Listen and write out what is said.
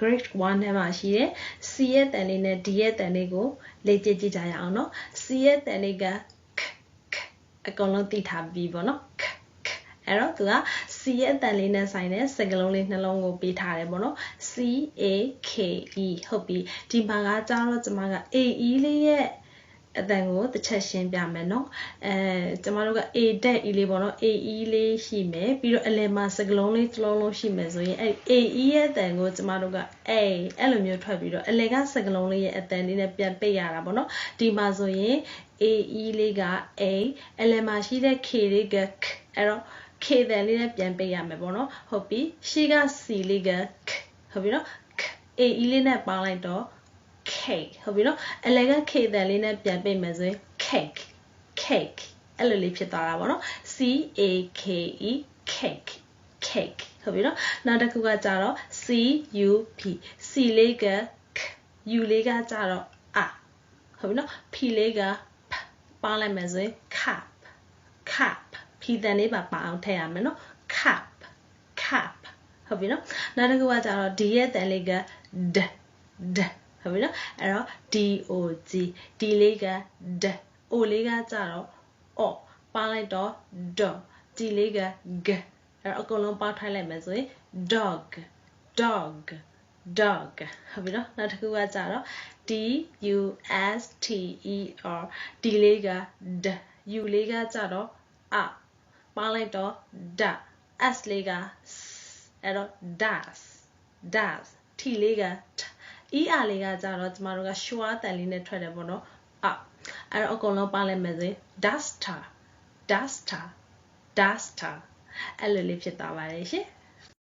grade 1ထဲမှာရှိတဲ့ C ရဲ့တန်လေးနဲ့ D ရဲ့တန်လေးကိုလေ့ကျင့်ကြည့်ကြရအောင်နော် C ရဲ့တန်လေးက k k အကုန်လုံးသိထားပြီပေါ့နော် k k အဲ့တော့သူက C ရဲ့အတန်လေးနဲ့ဆိုင်တဲ့စကားလုံးလေးနှလုံးကိုပေးထားတယ်ပေါ့နော် C A K E ဟုတ်ပြီဒီမှာကကျတော့ကျမက A E လေးရဲ့ အတန်ကိုတစ်ချက်ရှင်းပြမယ်နော်အဲကျမတို့က A တက် E လေးပေါ့နော် A E လေးရှိမယ်ပြီးတော့အလယ်မှာစကလုံးလေးတစ်လုံးလုံးရှိမယ်ဆိုရင်အဲ A E ရဲ့အတန်ကိုကျမတို့က A အဲ့လိုမျိုးထွက်ပြီးတော့အလယ်ကစကလုံးလေးရဲ့အတန်လေးနဲ့ပြန်ပိတ်ရတာပေါ့နော်ဒီမှာဆိုရင် A E လေးက A အလယ်မှာရှိတဲ့ K လေးက K အဲ့တော့ K တန်လေးနဲ့ပြန်ပိတ်ရမယ်ပေါ့နော်ဟုတ်ပြီရှိက C လေးက K ဟုတ်ပြီနော် A E လေးနဲ့ပေါင်းလိုက်တော့ cake ဟုတ်ပြီနော်အလယ်က cake တန်လေးနဲ့ပြန်ပိတ်မယ်ဆိုရင် cake cake အဲ့လိုလေးဖြစ်သွားတာပေါ့နော် C A K E cake cake ဟုတ်ပြီနော်နောက်တစ်ခုကကြတော့ C U P C လေးက K U လေးကကြတော့ A ဟုတ်ပြီနော် P လေးက P ပေါင်းလိုက်မယ်ဆိုရင် cup cup P တန်လေးပါပါအောင်ထည့်ရမယ်နော် cup cup ဟုတ်ပြီနော်နောက်တစ်ခုကကြတော့ D ရဲ့တန်လေးက D D ဟုတ်ပြီနော်အဲ့တော့ DOG D လေးက D O လေးကကြတော့ O ပါလိုက်တော့ D D လေးက G အဲ့တော့အကုန်လုံးပေါင်းထိုက်လိုက်မယ်ဆိုရင် dog dog dog ဟုတ်ပြီနော်နောက်တစ်ခုကကြတော့ D U S T E R D လေးက D U လေးကကြတော့ A ပေါင်းလိုက်တော့ D S လေးက S အဲ့တော့ das das T လေးက T ER လေးကကြတော့ကျမတို့က sure တန်လေးနဲ့ထွက်တယ်ပေါ့နော်အအဲ့တော့အကုန်လုံးပါလိုက်မယ်ဆိုရင် duster duster duster အဲ့လိုလေးဖြစ်သွားပါတယ်ရှင်